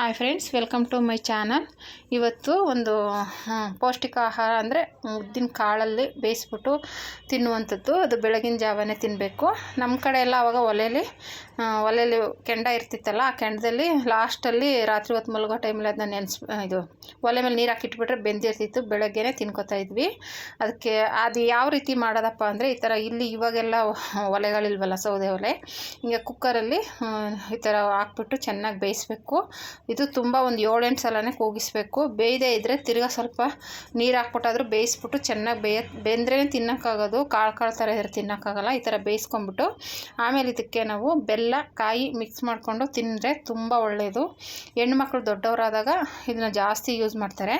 Hi friends welcome to my channel ಇವತ್ತು ಒಂದು ಪೌಷ್ಟಿಕ ಆಹಾರ ಅಂದರೆ ಉದ್ದಿನ ಕಾಳಲ್ಲಿ ಬೇಯಿಸ್ಬಿಟ್ಟು ತಿನ್ನುವಂಥದ್ದು. ಅದು ಬೆಳಗಿನ ಜಾವನೇ ತಿನ್ನಬೇಕು ನಮ್ಮ ಕಡೆ ಎಲ್ಲ ಅವಾಗ ಒಲೆಯಲ್ಲಿ ಒಲೆಯಲ್ಲಿ ಕೆಂಡ ಇರ್ತಿತ್ತಲ್ಲ, ಆ ಕೆಂಡದಲ್ಲಿ ಲಾಸ್ಟಲ್ಲಿ ರಾತ್ರಿ ಹೊತ್ತು ಮಲಗೋ ಟೈಮಲ್ಲಿ ಅದನ್ನ ನೆನೆಸ್ ಇದು ಒಲೆ ಮೇಲೆ ನೀರು ಹಾಕಿಟ್ಬಿಟ್ರೆ ಬೆಂದಿರ್ತಿತ್ತು ಬೆಳಗ್ಗೆನೇ ತಿನ್ಕೋತಾ ಇದ್ವಿ. ಅದಕ್ಕೆ ಅದು ಯಾವ ರೀತಿ ಮಾಡೋದಪ್ಪ ಅಂದರೆ ಈ ಥರ ಇಲ್ಲಿ ಇವಾಗೆಲ್ಲ ಒಲೆಗಳಿಲ್ವಲ್ಲ ಸೌದೆ ಒಲೆ, ಹಿಂಗೆ ಕುಕ್ಕರಲ್ಲಿ ಈ ಥರ ಹಾಕ್ಬಿಟ್ಟು ಚೆನ್ನಾಗಿ ಬೇಯಿಸ್ಬೇಕು. ಇದು ತುಂಬ ಒಂದು ಏಳೆಂಟು ಸಲನೇ ಕೂಗಿಸ್ಬೇಕು. ಬೇಯದೇ ಇದ್ದರೆ ತಿರ್ಗಾ ಸ್ವಲ್ಪ ನೀರು ಹಾಕ್ಬಿಟ್ಟಾದ್ರೂ ಬೇಯಿಸ್ಬಿಟ್ಟು ಚೆನ್ನಾಗಿ ಬೇಯ ಬೆಂದ್ರೇ ತಿನ್ನೋಕ್ಕಾಗೋದು, ಕಾಳು ಕಾಳು ಥರ ಇದ್ರೆ ತಿನ್ನೋಕ್ಕಾಗಲ್ಲ, ಈ ಥರ ಬೇಯಿಸ್ಕೊಂಬಿಟ್ಟು ಆಮೇಲೆ ಇದಕ್ಕೆ ನಾವು ಬೆಲ್ಲ, ಕಾಯಿ ಮಿಕ್ಸ್ ಮಾಡಿಕೊಂಡು ತಿಂದರೆ ತುಂಬ ಒಳ್ಳೆಯದು ಹೆಣ್ಮಕ್ಳು ದೊಡ್ಡವರಾದಾಗ ಇದನ್ನ ಜಾಸ್ತಿ ಯೂಸ್ ಮಾಡ್ತಾರೆ.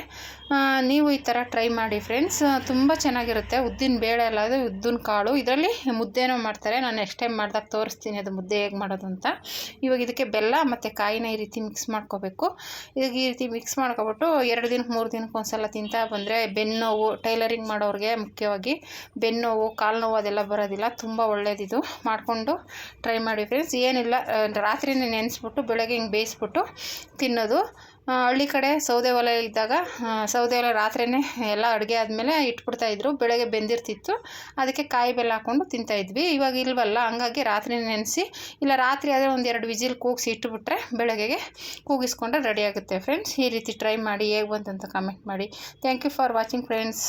ನೀವು ಈ ಥರ ಟ್ರೈ ಮಾಡಿ ಫ್ರೆಂಡ್ಸ್ ತುಂಬ ಚೆನ್ನಾಗಿರುತ್ತೆ. ಉದ್ದಿನ ಬೇಳೆ ಅಲ್ಲ ಉದ್ದಿನ ಕಾಳು. ಇದರಲ್ಲಿ ಮುದ್ದೆನೂ ಮಾಡ್ತಾರೆ. ನಾನು ನೆಕ್ಸ್ಟ್ ಟೈಮ್ ಮಾಡಿದಾಗ ತೋರಿಸ್ತೀನಿ ಅದು ಮುದ್ದೆ ಹೇಗೆ ಮಾಡೋದು ಅಂತ. ಇವಾಗ ಇದಕ್ಕೆ ಬೆಲ್ಲ ಮತ್ತು ಕಾಯಿನ ಈ ರೀತಿ ಮಿಕ್ಸ್ ಮಾಡ್ಕೊ ಮಾಡ್ಕೋಬೇಕು ಈಗ ಈ ರೀತಿ ಮಿಕ್ಸ್ ಮಾಡ್ಕೊಬಿಟ್ಟು ಎರಡು ದಿನಕ್ಕೆ ಮೂರು ದಿನಕ್ಕೆ ಒಂದ್ಸಲ ತಿಂತಾ ಬಂದರೆ ಬೆನ್ನೋವು ಟೈಲರಿಂಗ್ ಮಾಡೋರಿಗೆ ಮುಖ್ಯವಾಗಿ ಬೆನ್ನೋವು ಕಾಲು ನೋವು ಅದೆಲ್ಲ ಬರೋದಿಲ್ಲ. ತುಂಬ ಒಳ್ಳೆಯದಿದು ಮಾಡಿಕೊಂಡು ಟ್ರೈ ಮಾಡಿ ಫ್ರೆಂಡ್ಸ್ ಏನಿಲ್ಲ, ರಾತ್ರಿನೇ ನೆನೆಸ್ಬಿಟ್ಟು, ಬೆಳಗ್ಗೆ ಹಿಂಗೆ ಬೇಯಿಸ್ಬಿಟ್ಟು ತಿನ್ನೋದು. ಹಳ್ಳಿ ಕಡೆ ಸೌದೆ ಒಲೆ ಇದ್ದಾಗ ಸೌದೆ ಒಲೆ ರಾತ್ರಿಯೇ ಎಲ್ಲ ಅಡುಗೆ ಆದಮೇಲೆ ಇಟ್ಬಿಡ್ತಾಯಿದ್ರು ಬೆಳಗ್ಗೆ ಬೆಂದಿರ್ತಿತ್ತು. ಅದಕ್ಕೆ ಕಾಯಿ ಬೆಲ್ಲ ಹಾಕ್ಕೊಂಡು ತಿಂತಾಯಿದ್ವಿ ಇವಾಗ ಇಲ್ವಲ್ಲ, ಹಂಗಾಗಿ ರಾತ್ರಿ ನೆನೆಸಿ, ಇಲ್ಲ ರಾತ್ರಿ ಆದರೆ ಒಂದು ಎರಡು ವಿಜಿಲ್ ಕೂಗಿಸಿ ಇಟ್ಬಿಟ್ರೆ ಬೆಳಗ್ಗೆಗೆ ಕೂಗಿಸ್ಕೊಂಡ್ರೆ ರೆಡಿ ಆಗುತ್ತೆ. ಫ್ರೆಂಡ್ಸ್, ಈ ರೀತಿ ಟ್ರೈ ಮಾಡಿ ಹೇಗೆ ಬಂತಂತ ಕಮೆಂಟ್ ಮಾಡಿ. Thank you for watching friends